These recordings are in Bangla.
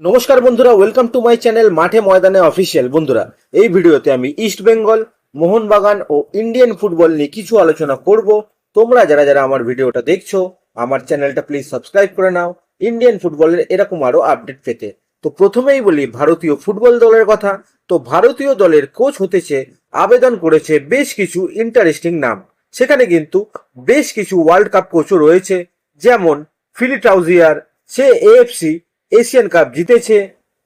নমস্কার বন্ধুরা ওয়েলকাম টু মাই চ্যানেল মাঠে ময়দানে অফিসিয়াল বন্ধুরা, এই ভিডিওতে আমি ইস্ট বেঙ্গল মোহনবাগান ও ইন্ডিয়ান ফুটবল নিয়ে কিছু আলোচনা করব। তোমরা যারা যারা আমার ভিডিওটা দেখছ, আমার চ্যানেলটা প্লিজ সাবস্ক্রাইব করে নাও। ইন্ডিয়ান ফুটবলের এরকম আরও আপডেট পেতে। তো প্রথমেই বলি, ভারতীয় ফুটবল দলের কথা। তো ভারতীয় দলের কোচ হতেছে আবেদন করেছে বেশ কিছু ইন্টারেস্টিং নাম। সেখানে কিন্তু বেশ কিছু ওয়ার্ল্ড কাপ কোচও রয়েছে, যেমন ফিলি ট্রাউজিয়ার সে এএফসি এশিয়ান কাপ জিতেছে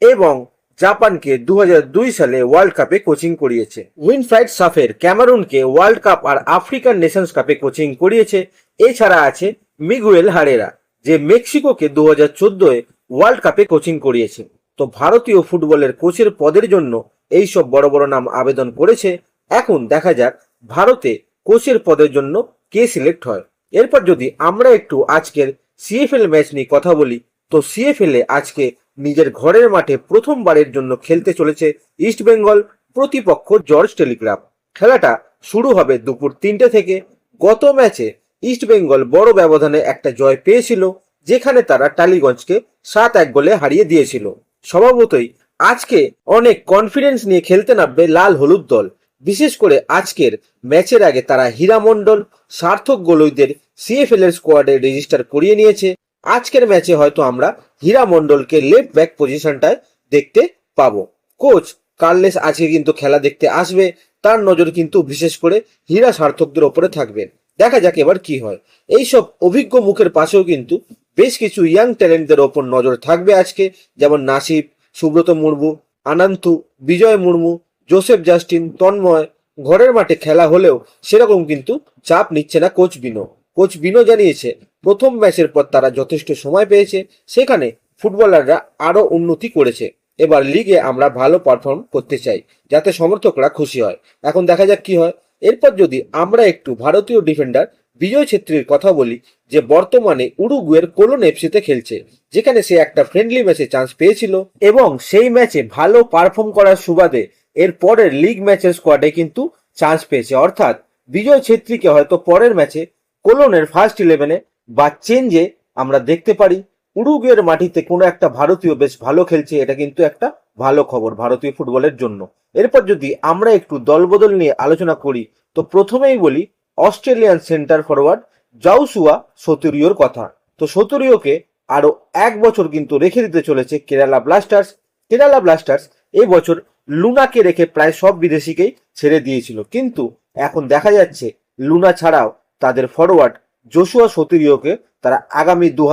এবং জাপানকে দু হাজার দুই সালে ওয়ার্ল্ড কাপে কোচিং করিয়েছে। উইনফ্রাইড সাফের ক্যামারুনকে ওয়ার্ল্ড কাপ আর আফ্রিকান নেশনস কাপে কোচিং করিয়েছে। এছাড়া আছে মিগুয়েল হারেরা, যে মেক্সিকোকে দু হাজার চোদ্দোয় ওয়ার্ল্ড কাপে কোচিং করিয়েছে। তো ভারতীয় ফুটবলের কোচের পদের জন্য এই সব বড় বড় নাম আবেদন করেছে। এখন দেখা যাক ভারতে কোচের পদের জন্য কে সিলেক্ট হয়। এরপর যদি আমরা একটু আজকের সিএফএল ম্যাচ নিয়ে কথা বলি তো সিএফএল এ আজকে নিজের ঘরের মাঠে প্রথমবারের জন্য খেলতে চলেছে ইস্ট বেঙ্গল প্রতিপক্ষ জর্জ টেলিগ্রাফ। খেলাটা শুরু হবে দুপুর তিনটে থেকে। গত ম্যাচে ইস্ট বেঙ্গল বড় ব্যবধানে একটা জয় পেয়েছিল, যেখানে তারা টালিগঞ্জকে সাত এক গোলে হারিয়ে দিয়েছিল। স্বভাবতই আজকে অনেক কনফিডেন্স নিয়ে খেলতে নামবে লাল হলুদ দল। বিশেষ করে আজকের ম্যাচের আগে তারা হীরা মণ্ডল সার্থক গোলইদের সিএফএল এর স্কোয়াডে রেজিস্টার করিয়ে নিয়েছে। আজকের ম্যাচে হয়তো আমরা হীরা মণ্ডলকে লেফট ব্যাক পজিশনটায় দেখতে পাবো। কোচ কার্লেস আজকে কিন্তু খেলা দেখতে আসবে। তার নজর কিন্তু বিশেষ করে হীরা সার্থকদের ওপরে থাকবে। দেখা যাক এবার কি হয়। এইসব অভিজ্ঞ মুখের পাশেও কিন্তু বেশ কিছু ইয়াং ট্যালেন্টদের ওপর নজর থাকবে আজকে। যেমন নাসিব, সুব্রত মুর্মু আনান্তু বিজয় মুর্মু, জোসেফ জাস্টিন, তন্ময়। ঘরের মাঠে খেলা হলেও সেরকম কিন্তু চাপ নিচ্ছে না কোচ বিনো। কোচ বিনো জানিয়েছে, প্রথম ম্যাচের পর তারা যথেষ্ট সময় পেয়েছে, সেখানে ফুটবলাররা আরও উন্নতি করেছে। এবার লিগে আমরা ভালো পারফর্ম করতে চাই, যাতে সমর্থকরা খুশি হয়। এখন দেখা যাক কি হয়। এরপর যদি আমরা একটু ভারতীয় ডিফেন্ডার বিজয় ছেত্রীর কথা বলি, যে বর্তমানে উরুগুয়ের কোলন এফসিতে খেলছে, যেখানে সে একটা ফ্রেন্ডলি ম্যাচে চান্স পেয়েছিল, এবং সেই ম্যাচে ভালো পারফর্ম করার সুবাদে এর পরের লিগ ম্যাচের স্কোয়াডে কিন্তু চান্স পেয়েছে। অর্থাৎ বিজয় ছেত্রীকে হয়তো পরের ম্যাচে কোলনের ফার্স্ট ইলেভেনে বা চেঞ্জে আমরা দেখতে পারি উরুগুয়ের মাটিতে কোনো একটা ভারতীয় বেশ ভালো খেলছে, এটা কিন্তু একটা ভালো খবর ভারতীয় ফুটবলের জন্য। এরপর যদি আমরা একটু দলবদল নিয়ে আলোচনা করি, তো প্রথমেই বলি অস্ট্রেলিয়ান সেন্টার ফরওয়ার্ড জাউসুয়া সতুরিওর কথা। তো সতুরিওকে আরও এক বছর কিন্তু রেখে দিতে চলেছে কেরালা ব্লাস্টার্স। কেরালা ব্লাস্টার্স এই বছর লুনাকে রেখে প্রায় সব বিদেশিকেই ছেড়ে দিয়েছিল। কিন্তু এখন দেখা যাচ্ছে লুনা ছাড়াও তাদের ফরওয়ার্ড জোশুয়া সতুরিওকে তারা আগামী দু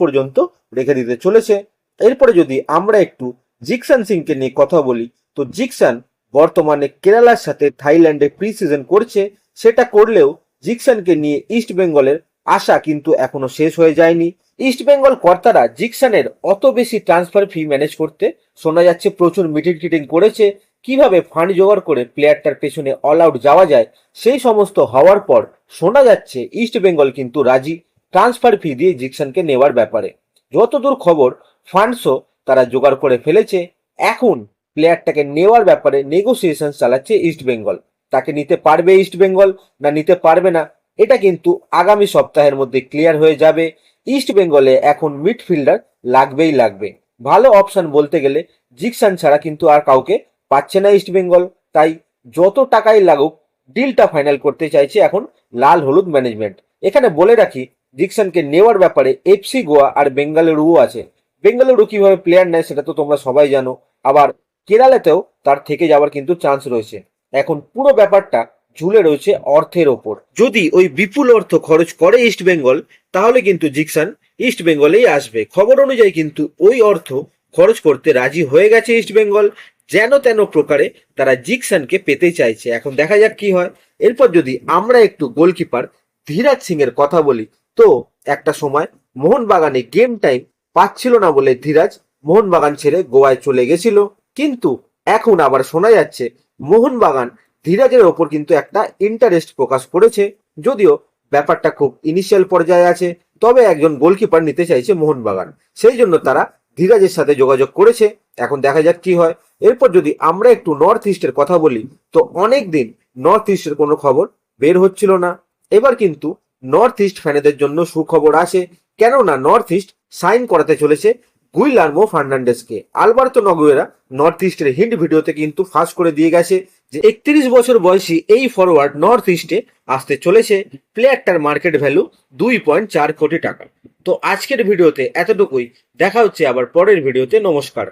পর্যন্ত রেখে দিতে চলেছে। এরপরে যদি আমরা একটু জিকসান সিংকে নিয়ে কথা বলি, তো জিকসান বর্তমানে কেরালার সাথে থাইল্যান্ডে প্রি সিজন করছে। সেটা করলেও জিকসানকে নিয়ে ইস্ট বেঙ্গলের আশা কিন্তু এখনও শেষ হয়ে যায়নি। ইস্ট বেঙ্গল কর্তারা জিকসানের অত বেশি ট্রান্সফার ফি ম্যানেজ করতে শোনা যাচ্ছে, প্রচুর মিটিং টিটিং করেছে। কীভাবে ফান্ড জোগাড় করে প্লেয়ারটার পেছনে অল আউট যাওয়া যায়, সেই সমস্ত হওয়ার পর শোনা যাচ্ছে ইস্ট বেঙ্গল কিন্তু রাজি ট্রান্সফার ফি দিয়ে জিকসানকে নেওয়ার ব্যাপারে। যতদূর খবর ফান্ডসও তারা জোগাড় করে ফেলেছে। এখন প্লেয়ারটাকে নেওয়ার ব্যাপারে নেগোসিয়েশন চালাচ্ছে ইস্ট বেঙ্গল তাকে নিতে পারবে ইস্ট বেঙ্গল না নিতে পারবে না, এটা কিন্তু আগামী সপ্তাহের মধ্যে ক্লিয়ার হয়ে যাবে। ইস্ট বেঙ্গলে এখন মিডফিল্ডার লাগবেই লাগবে। ভালো অপশন বলতে গেলে জিকসান ছাড়া কিন্তু আর কাউকে পাচ্ছে না ইস্ট বেঙ্গল তাই যত টাকাই লাগুক ডিলটা ফাইনাল করতে চাইছে এখন লাল হলুদ ম্যানেজমেন্ট এখানে বলে রাখি ডিকসনকে নেওয়ার ব্যাপারে এফসি গোয়া আর বেঙ্গালুরুও আছে। বেঙ্গালুরু কীভাবে প্লেয়ার নেয় সেটা তো তোমরা সবাই জানো। আবার কেরালাতেও তার থেকে যাওয়ার কিন্তু চান্স রয়েছে। এখন পুরো ব্যাপারটা ঝুলে রয়েছে অর্থের ওপর। যদি ওই বিপুল অর্থ খরচ করে ইস্ট বেঙ্গল তাহলে কিন্তু জিকসান ইস্ট বেঙ্গলেই আসবে। খবর অনুযায়ী কিন্তু ওই অর্থ খরচ করতে রাজি হয়ে গেছে ইস্ট বেঙ্গল যেন তেন প্রকারে তারা জিকসানকে পেতে চাইছে। এখন দেখা যাক কি হয়। এরপর যদি আমরা একটু গোলকিপার ধীরাজ সিং এর কথা বলি, তো একটা সময় মোহনবাগানে গেম টাইম পাচ্ছিল না বলে ধীরাজ মোহনবাগান ছেড়ে গোয়ায় চলে গেছিল। কিন্তু এখন আবার শোনা যাচ্ছে, মোহনবাগান ধীরাজের ওপর কিন্তু একটা ইন্টারেস্ট প্রকাশ করেছে। যদিও ব্যাপারটা খুব ইনিশিয়াল পর্যায়ে আছে, তবে একজন গোলকিপার নিতে চাইছে মোহনবাগান। সেই জন্য তারা ধীরাজের সাথে যোগাযোগ করেছে। এখন দেখা যাক কি হয়। এরপর যদি আমরা একটু নর্থ ইস্টের কথা বলি, তো অনেক দিন নর্থ ইস্টের কোনো খবর বের হচ্ছিল না। এবার কিন্তু নর্থ ইস্ট ফ্যানেদের জন্য সুখবর আসে, কেননা নর্থ ইস্ট সাইন করাতে চলেছে গুইলার্মো ফার্নান্ডেসকে আলবার্তো নগুয়েরা নর্থ ইস্টের হিন্ট ভিডিওতে কিন্তু ফাঁস করে দিয়ে গেছে। যে একত্রিশ বছর বয়সী এই ফরওয়ার্ড নর্থ ইস্টে আসতে চলেছে প্লেয়ারটার মার্কেট ভ্যালু দুই পয়েন্ট চার কোটি টাকা। তো আজকের ভিডিওতে এতটুকুই। দেখা হচ্ছে আবার পরের ভিডিওতে। নমস্কার।